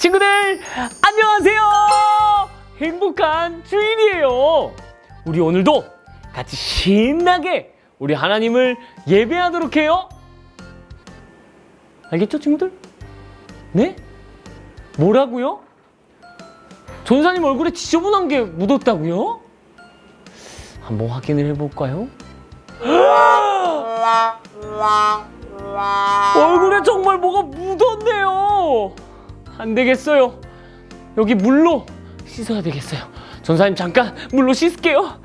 친구들 안녕하세요. 행복한 주일이에요. 우리 오늘도 같이 신나게 우리 하나님을 예배하도록 해요. 알겠죠, 친구들? 네? 뭐라고요? 전사님 얼굴에 지저분한 게 묻었다고요? 한번 확인을 해볼까요? 얼굴에 정말 뭐가 묻었네요. 안 되겠어요. 여기 물로 씻어야 되겠어요. 전사님 잠깐 물로 씻을게요.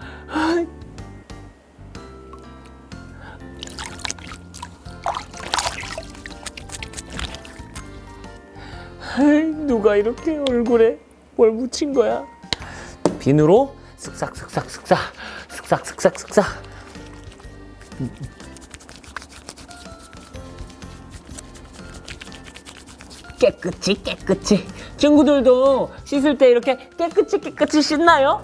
누가 이렇게 얼굴에 뭘 묻힌 거야? 비누로 쓱싹 쓱싹 쓱싹 쓱싹 쓱싹 쓱싹 깨끗이 깨끗이 친구들도 씻을 때 이렇게 깨끗이 깨끗이 씻나요?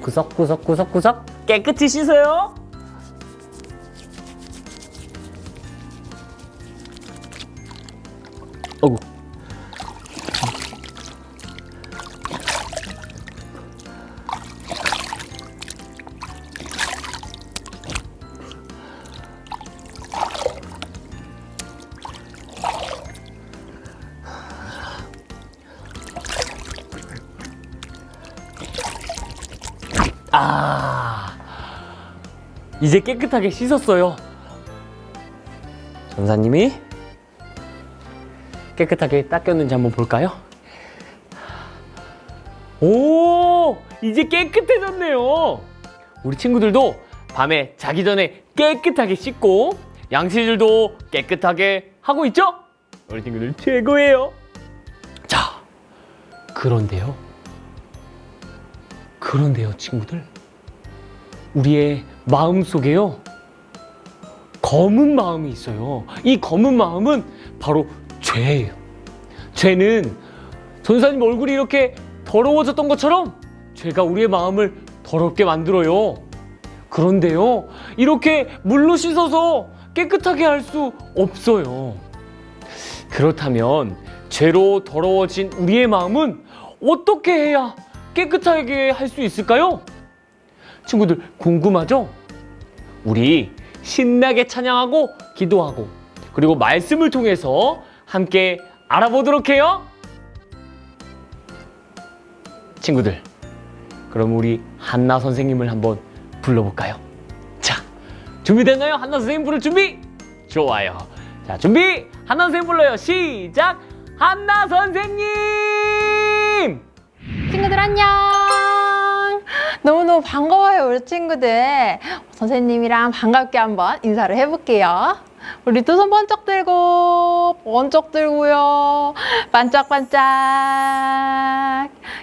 구석구석 구석구석 깨끗이 씻어요 아 이제 깨끗하게 씻었어요 전사님이 깨끗하게 닦였는지 한번 볼까요? 오 이제 깨끗해졌네요 우리 친구들도 밤에 자기 전에 깨끗하게 씻고 양치질도 깨끗하게 하고 있죠? 우리 친구들 최고예요 자 그런데요 그런데요, 친구들. 우리의 마음 속에요. 검은 마음이 있어요. 이 검은 마음은 바로 죄예요. 죄는 전사님 얼굴이 이렇게 더러워졌던 것처럼 죄가 우리의 마음을 더럽게 만들어요. 그런데요, 이렇게 물로 씻어서 깨끗하게 할 수 없어요. 그렇다면 죄로 더러워진 우리의 마음은 어떻게 해야 깨끗하게 할 수 있을까요? 친구들 궁금하죠? 우리 신나게 찬양하고 기도하고 그리고 말씀을 통해서 함께 알아보도록 해요. 친구들, 그럼 우리 한나 선생님을 한번 불러볼까요? 자, 준비됐나요? 한나 선생님 부를 준비? 좋아요. 자, 준비! 한나 선생님 불러요. 시작! 한나 선생님! 친구들 안녕. 너무너무 반가워요, 우리 친구들. 선생님이랑 반갑게 한번 인사를 해볼게요. 우리 두 손 번쩍 들고, 번쩍 들고요. 반짝반짝.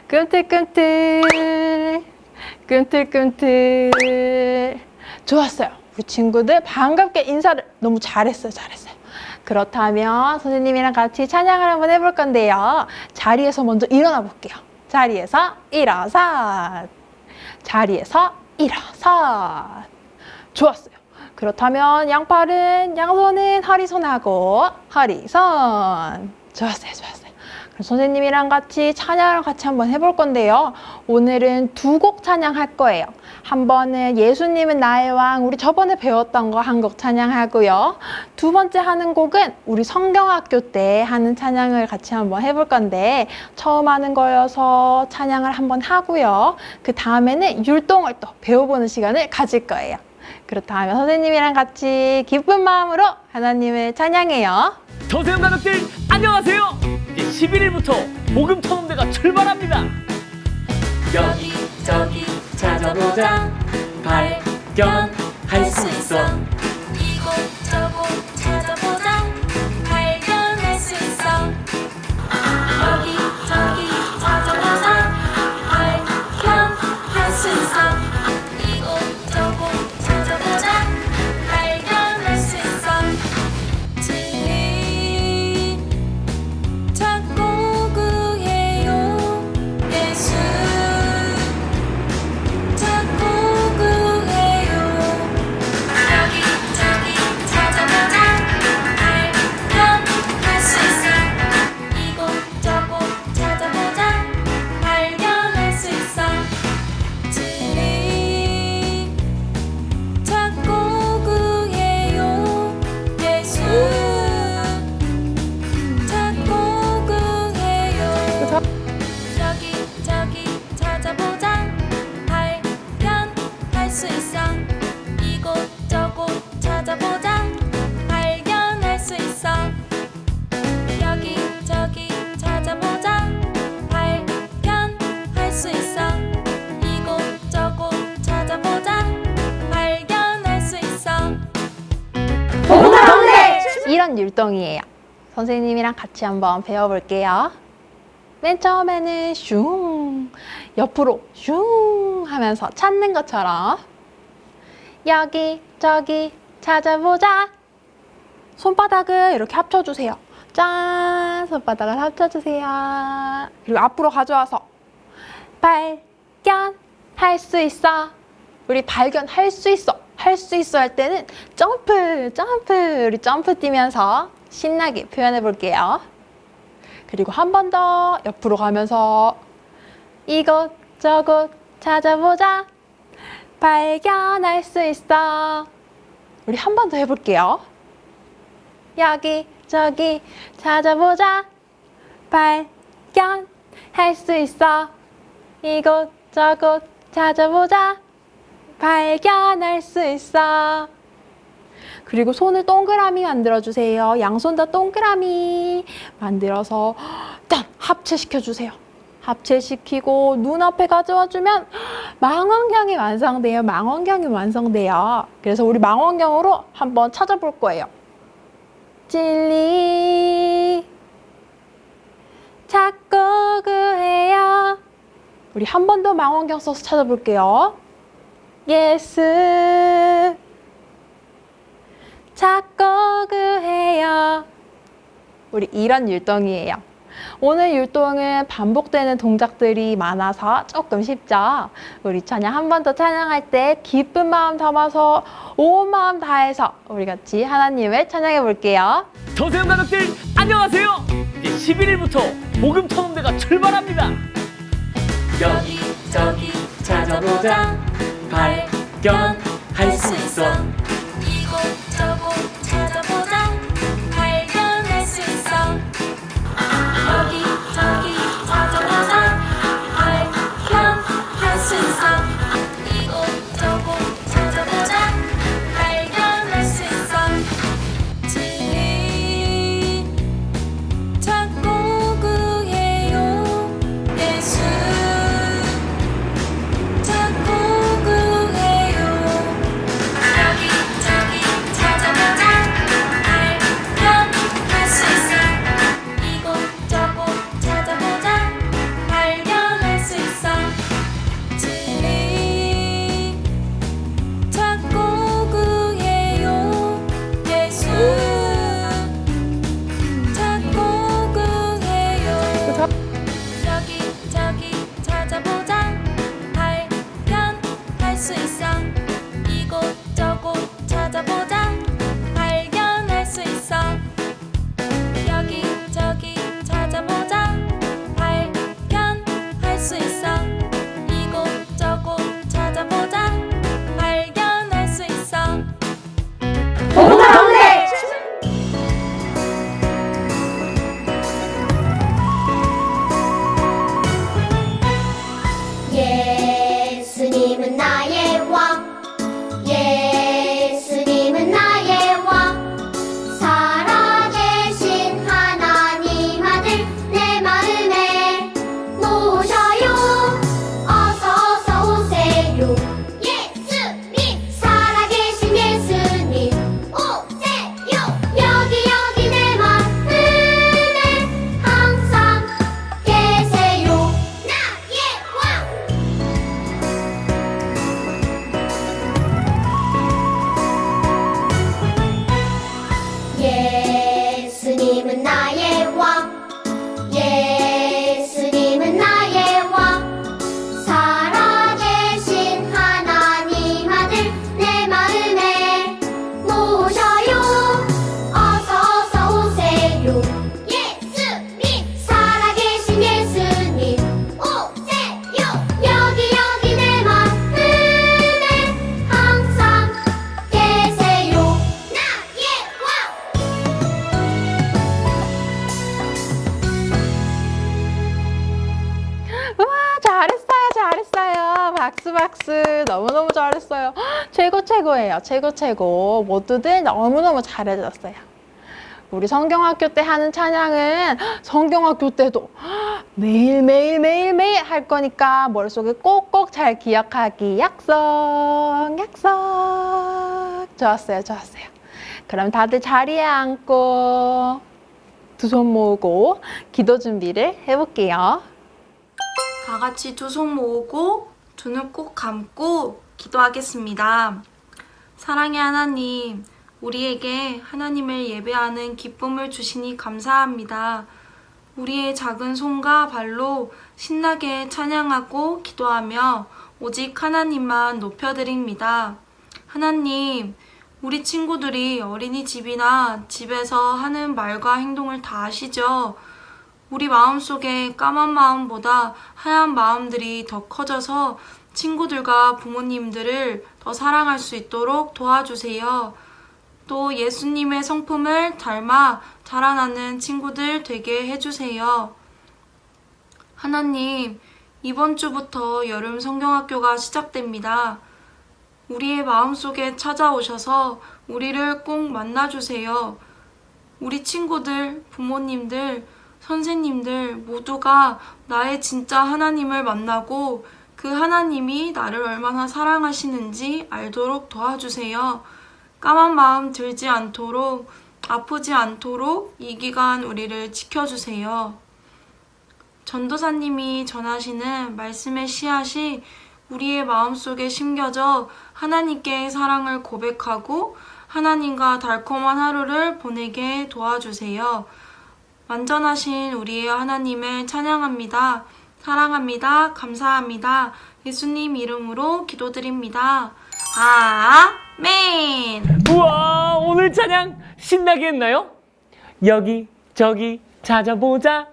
끔틀끔틀. 끔틀끔틀. 좋았어요. 우리 친구들 반갑게 인사를 너무 잘했어요, 잘했어요. 그렇다면 선생님이랑 같이 찬양을 한번 해볼 건데요. 자리에서 먼저 일어나 볼게요. 자리에서 일어서 자리에서 일어서 좋았어요. 그렇다면 양팔은 양손은 허리손하고 허리손 좋았어요, 좋았어요. 선생님이랑 같이 찬양을 같이 한번 해볼 건데요. 오늘은 두 곡 찬양할 거예요. 한 번은 예수님은 나의 왕, 우리 저번에 배웠던 거 한 곡 찬양하고요. 두 번째 하는 곡은 우리 성경학교 때 하는 찬양을 같이 한번 해볼 건데 처음 하는 거여서 찬양을 한번 하고요. 그 다음에는 율동을 또 배워보는 시간을 가질 거예요. 그렇다면 선생님이랑 같이 기쁜 마음으로 하나님을 찬양해요. 저세형 가족들 안녕하세요. 이제 11일부터 복음 탐험대가 출발합니다. 여기저기 찾아보자 발견할 수 있어 율동이에요. 선생님이랑 같이 한번 배워볼게요. 맨 처음에는 슝 옆으로 슝 하면서 찾는 것처럼 여기 저기 찾아보자. 손바닥을 이렇게 합쳐주세요. 짠! 손바닥을 합쳐주세요. 그리고 앞으로 가져와서 발견할 수 있어. 우리 발견할 수 있어 할 수 있어 할 때는 점프 점프 우리 점프 뛰면서 신나게 표현해 볼게요. 그리고 한 번 더 옆으로 가면서 이곳 저곳 찾아보자. 발견할 수 있어. 우리 한 번 더 해볼게요. 여기 저기 찾아보자. 발견할 수 있어. 이곳 저곳 찾아보자 발견할 수 있어 그리고 손을 동그라미 만들어 주세요. 양손 다 동그라미 만들어서 딱 합체시켜 주세요. 합체시키고 눈앞에 가져와 주면 망원경이 완성돼요. 망원경이 완성돼요. 그래서 우리 망원경으로 한번 찾아볼 거예요. 진리 찾고 구해요. 우리 한 번 더 망원경 써서 찾아볼게요. 예수 찾고 구해요. 우리 이런 율동이에요. 오늘 율동은 반복되는 동작들이 많아서 조금 쉽죠? 우리 찬양 한 번 더 찬양할 때 기쁜 마음 담아서 온 마음 다해서 우리 같이 하나님을 찬양해 볼게요. 저세형 가족들 안녕하세요. 이제 11일부터 복음 턴음대가 출발합니다. 여기 저기 찾아보자 발견할 수 있어. 이곳 저곳 찾아보자. 발견할 수 있어. 여기 저기 찾아보자. 발견할 수 있어 최고 최고. 모두들 너무너무 잘해줬어요. 우리 성경학교 때 하는 찬양은 헉, 성경학교 때도 헉, 매일 매일 매일 매일 할 거니까 머릿속에 꼭꼭 잘 기억하기. 약속 약속. 좋았어요 좋았어요. 그럼 다들 자리에 앉고 두 손 모으고 기도 준비를 해볼게요. 다 같이 두 손 모으고 두 눈 꼭 감고 기도하겠습니다. 사랑의 하나님, 우리에게 하나님을 예배하는 기쁨을 주시니 감사합니다. 우리의 작은 손과 발로 신나게 찬양하고 기도하며 오직 하나님만 높여드립니다. 하나님, 우리 친구들이 어린이집이나 집에서 하는 말과 행동을 다 아시죠? 우리 마음속에 까만 마음보다 하얀 마음들이 더 커져서 친구들과 부모님들을 더 사랑할 수 있도록 도와주세요. 또 예수님의 성품을 닮아 자라나는 친구들 되게 해주세요. 하나님, 이번 주부터 여름 성경학교가 시작됩니다. 우리의 마음속에 찾아오셔서 우리를 꼭 만나주세요. 우리 친구들, 부모님들, 선생님들 모두가 나의 진짜 하나님을 만나고 그 하나님이 나를 얼마나 사랑하시는지 알도록 도와주세요. 까만 마음 들지 않도록, 아프지 않도록 이 기간 우리를 지켜주세요. 전도사님이 전하시는 말씀의 씨앗이 우리의 마음속에 심겨져 하나님께 사랑을 고백하고 하나님과 달콤한 하루를 보내게 도와주세요. 완전하신 우리의 하나님을 찬양합니다. 사랑합니다. 감사합니다. 예수님 이름으로 기도드립니다. 아멘! 우와 오늘 찬양 신나게 했나요? 여기 저기 찾아보자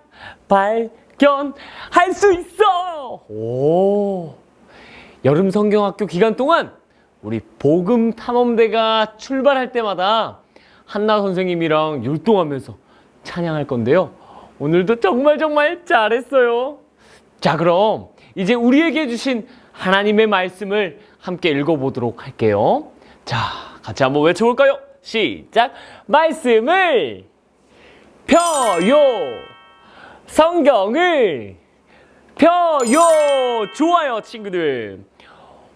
발견할 수 있어 오 여름 성경학교 기간 동안 우리 복음 탐험대가 출발할 때마다 한나 선생님이랑 율동하면서 찬양할 건데요 오늘도 정말 정말 잘했어요 자 그럼 이제 우리에게 주신 하나님의 말씀을 함께 읽어보도록 할게요. 자 같이 한번 외쳐볼까요? 시작. 말씀을 펴요. 성경을 펴요. 좋아요 친구들.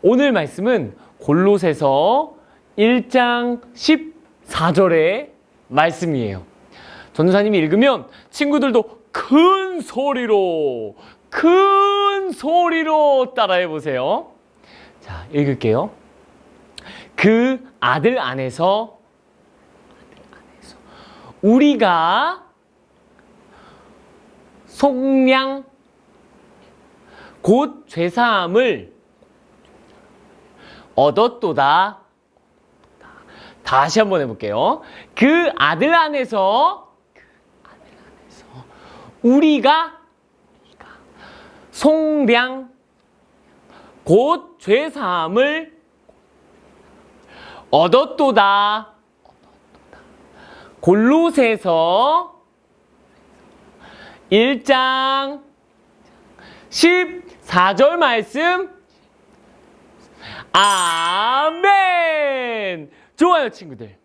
오늘 말씀은 골로새서 1장 14절의 말씀이에요. 전도사님이 읽으면 친구들도 큰 소리로 큰 소리로 따라해 보세요 자 읽을게요 그 아들 안에서 우리가 속량 곧 죄사함을 얻었도다. 다시 한번 해볼게요. 그 아들 안에서 그 우리가 속량 곧 죄사함을 얻었도다. 골로새서 1장 14절 말씀 아멘. 좋아요, 친구들.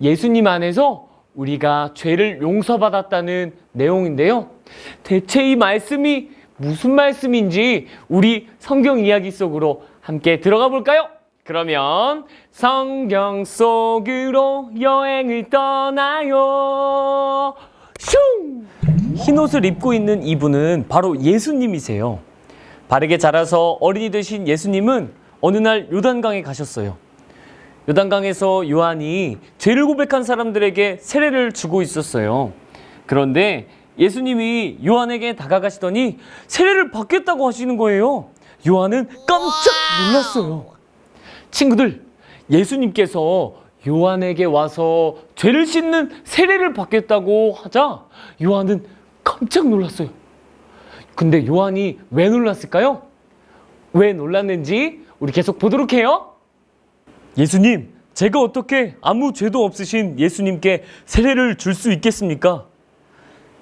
예수님 안에서 우리가 죄를 용서받았다는 내용인데요. 대체 이 말씀이 무슨 말씀인지 우리 성경 이야기 속으로 함께 들어가 볼까요? 그러면 성경 속으로 여행을 떠나요. 슝! 흰 옷을 입고 있는 이분은 바로 예수님이세요. 바르게 자라서 어린이 되신 예수님은 어느 날 요단강에 가셨어요. 요단강에서 요한이 죄를 고백한 사람들에게 세례를 주고 있었어요. 그런데 예수님이 요한에게 다가가시더니 세례를 받겠다고 하시는 거예요. 요한은 깜짝 놀랐어요. 친구들, 예수님께서 요한에게 와서 죄를 씻는 세례를 받겠다고 하자 요한은 깜짝 놀랐어요. 근데 요한이 왜 놀랐을까요? 왜 놀랐는지 우리 계속 보도록 해요. 예수님, 제가 어떻게 아무 죄도 없으신 예수님께 세례를 줄 수 있겠습니까?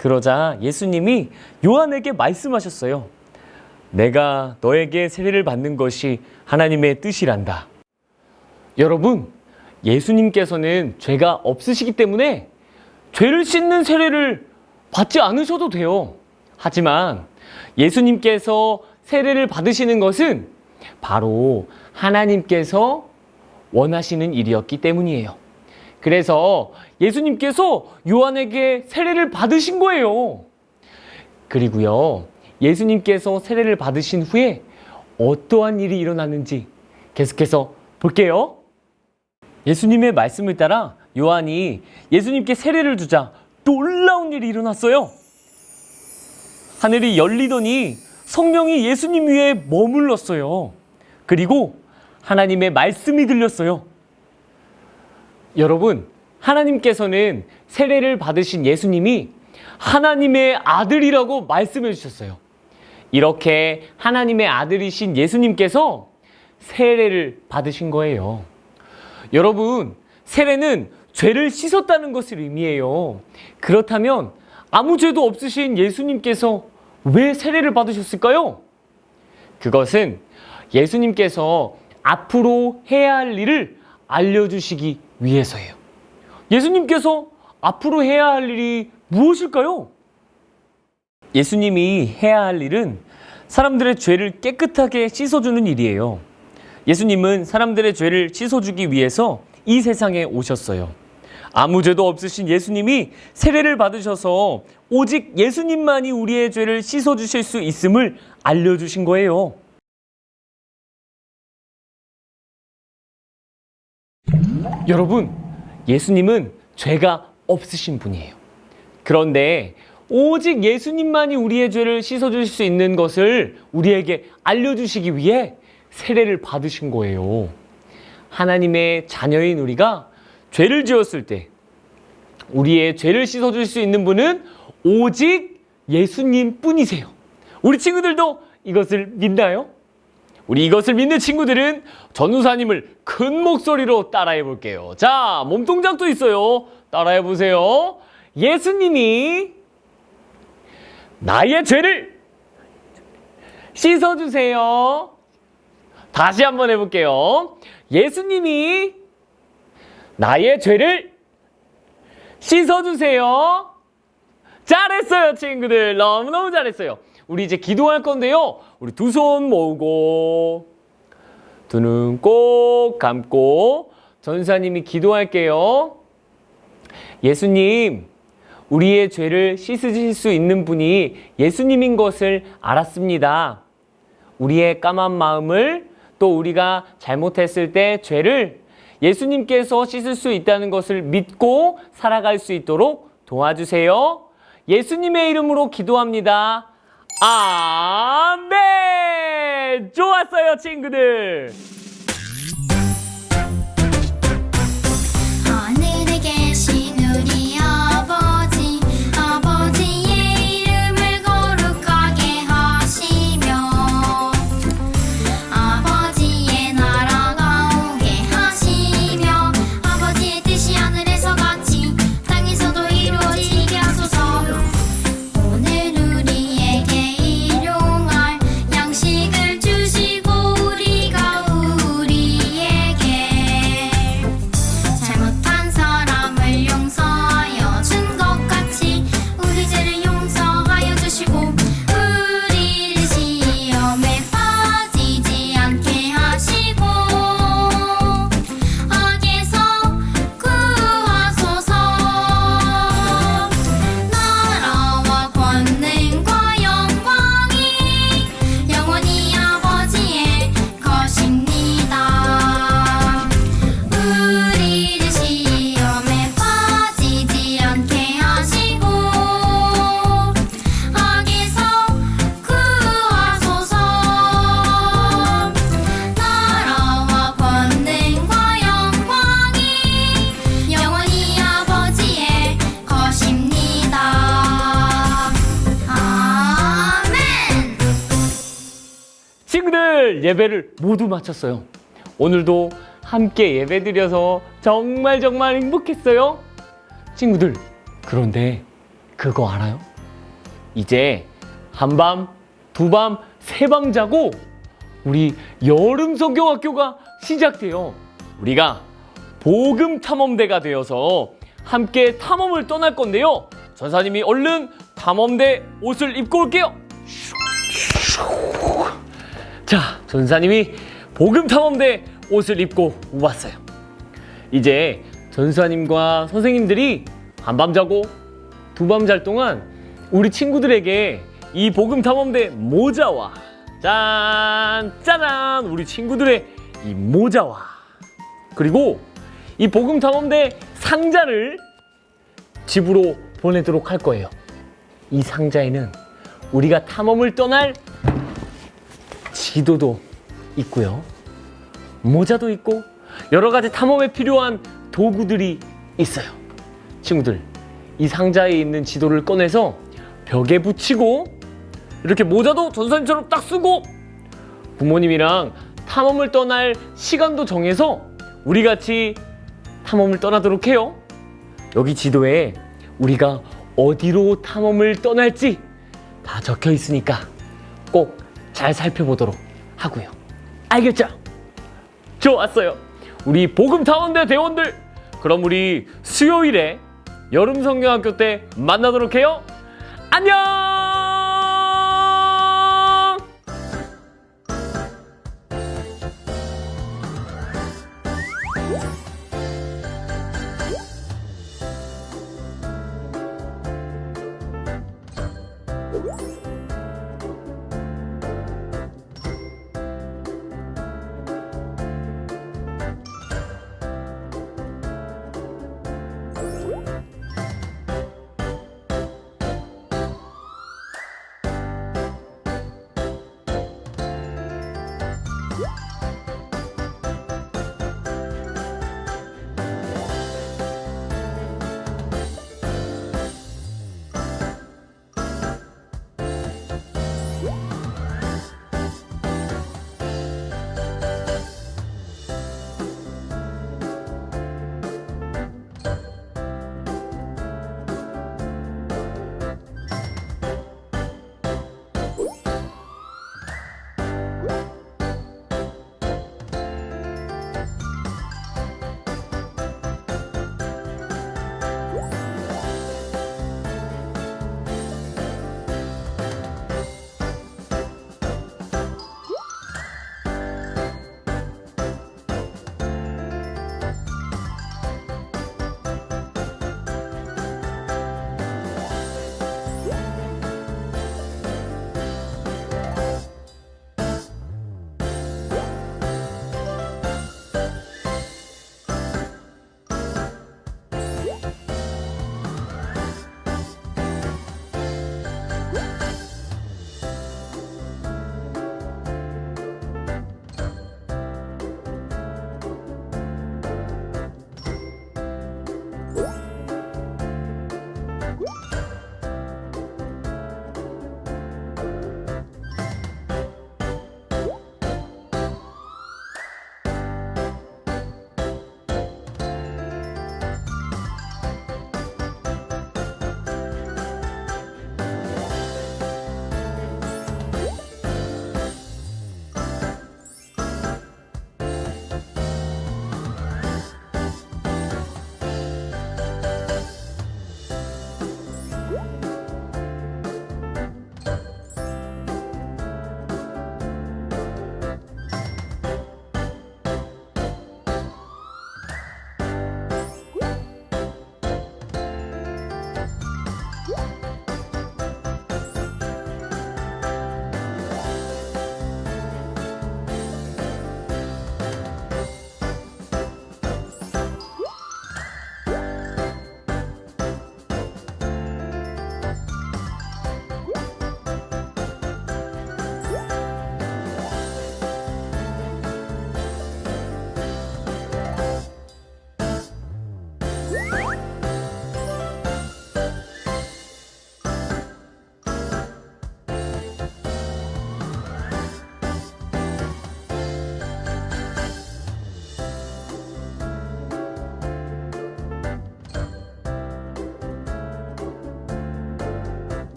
그러자 예수님이 요한에게 말씀하셨어요. 내가 너에게 세례를 받는 것이 하나님의 뜻이란다. 여러분, 예수님께서는 죄가 없으시기 때문에 죄를 씻는 세례를 받지 않으셔도 돼요. 하지만 예수님께서 세례를 받으시는 것은 바로 하나님께서 원하시는 일이었기 때문이에요. 그래서 예수님께서 요한에게 세례를 받으신 거예요. 그리고요, 예수님께서 세례를 받으신 후에 어떠한 일이 일어났는지 계속해서 볼게요. 예수님의 말씀을 따라 요한이 예수님께 세례를 주자 놀라운 일이 일어났어요. 하늘이 열리더니 성령이 예수님 위에 머물렀어요. 그리고 하나님의 말씀이 들렸어요. 여러분, 하나님께서는 세례를 받으신 예수님이 하나님의 아들이라고 말씀해 주셨어요. 이렇게 하나님의 아들이신 예수님께서 세례를 받으신 거예요. 여러분, 세례는 죄를 씻었다는 것을 의미해요. 그렇다면 아무 죄도 없으신 예수님께서 왜 세례를 받으셨을까요? 그것은 예수님께서 앞으로 해야 할 일을 알려주시기 위해서예요. 예수님께서 앞으로 해야 할 일이 무엇일까요? 예수님이 해야 할 일은 사람들의 죄를 깨끗하게 씻어주는 일이에요. 예수님은 사람들의 죄를 씻어주기 위해서 이 세상에 오셨어요. 아무 죄도 없으신 예수님이 세례를 받으셔서 오직 예수님만이 우리의 죄를 씻어주실 수 있음을 알려주신 거예요. 여러분, 예수님은 죄가 없으신 분이에요. 그런데 오직 예수님만이 우리의 죄를 씻어주실 수 있는 것을 우리에게 알려주시기 위해 세례를 받으신 거예요. 하나님의 자녀인 우리가 죄를 지었을 때 우리의 죄를 씻어줄 수 있는 분은 오직 예수님 뿐이세요. 우리 친구들도 이것을 믿나요? 우리 이것을 믿는 친구들은 전우사님을 큰 목소리로 따라해 볼게요. 자, 몸동작도 있어요. 따라해 보세요. 예수님이 나의 죄를 씻어주세요. 다시 한번 해볼게요. 예수님이 나의 죄를 씻어주세요. 잘했어요, 친구들. 너무너무 잘했어요. 우리 이제 기도할 건데요. 우리 두 손 모으고, 두 눈 꼭 감고, 전사님이 기도할게요. 예수님, 우리의 죄를 씻으실 수 있는 분이 예수님인 것을 알았습니다. 우리의 까만 마음을 또 우리가 잘못했을 때 죄를 예수님께서 씻을 수 있다는 것을 믿고 살아갈 수 있도록 도와주세요. 예수님의 이름으로 기도합니다. 아멘! 좋았어요, 친구들. 모두 마쳤어요. 오늘도 함께 예배 드려서 정말 정말 행복했어요. 친구들, 그런데 그거 알아요? 이제 한밤, 두밤, 세 밤 자고 우리 여름 성경학교가 시작돼요. 우리가 복음 탐험대가 되어서 함께 탐험을 떠날 건데요. 전사님이 얼른 탐험대 옷을 입고 올게요. 자, 전사님이 복음 탐험대 옷을 입고 왔어요. 이제 전수아님과 선생님들이 한밤 자고 두밤 잘 동안 우리 친구들에게 이 복음 탐험대 모자와 짠 짜잔 우리 친구들의 이 모자와 그리고 이 복음 탐험대 상자를 집으로 보내도록 할 거예요. 이 상자에는 우리가 탐험을 떠날 지도도 있고요. 모자도 있고 여러 가지 탐험에 필요한 도구들이 있어요. 친구들, 이 상자에 있는 지도를 꺼내서 벽에 붙이고 이렇게 모자도 전선처럼 딱 쓰고 부모님이랑 탐험을 떠날 시간도 정해서 우리 같이 탐험을 떠나도록 해요. 여기 지도에 우리가 어디로 탐험을 떠날지 다 적혀 있으니까 꼭 잘 살펴보도록 하고요. 알겠죠? 좋았어요. 우리 복음 탐험대 대원들, 그럼 우리 수요일에 여름 성경학교 때 만나도록 해요. 안녕!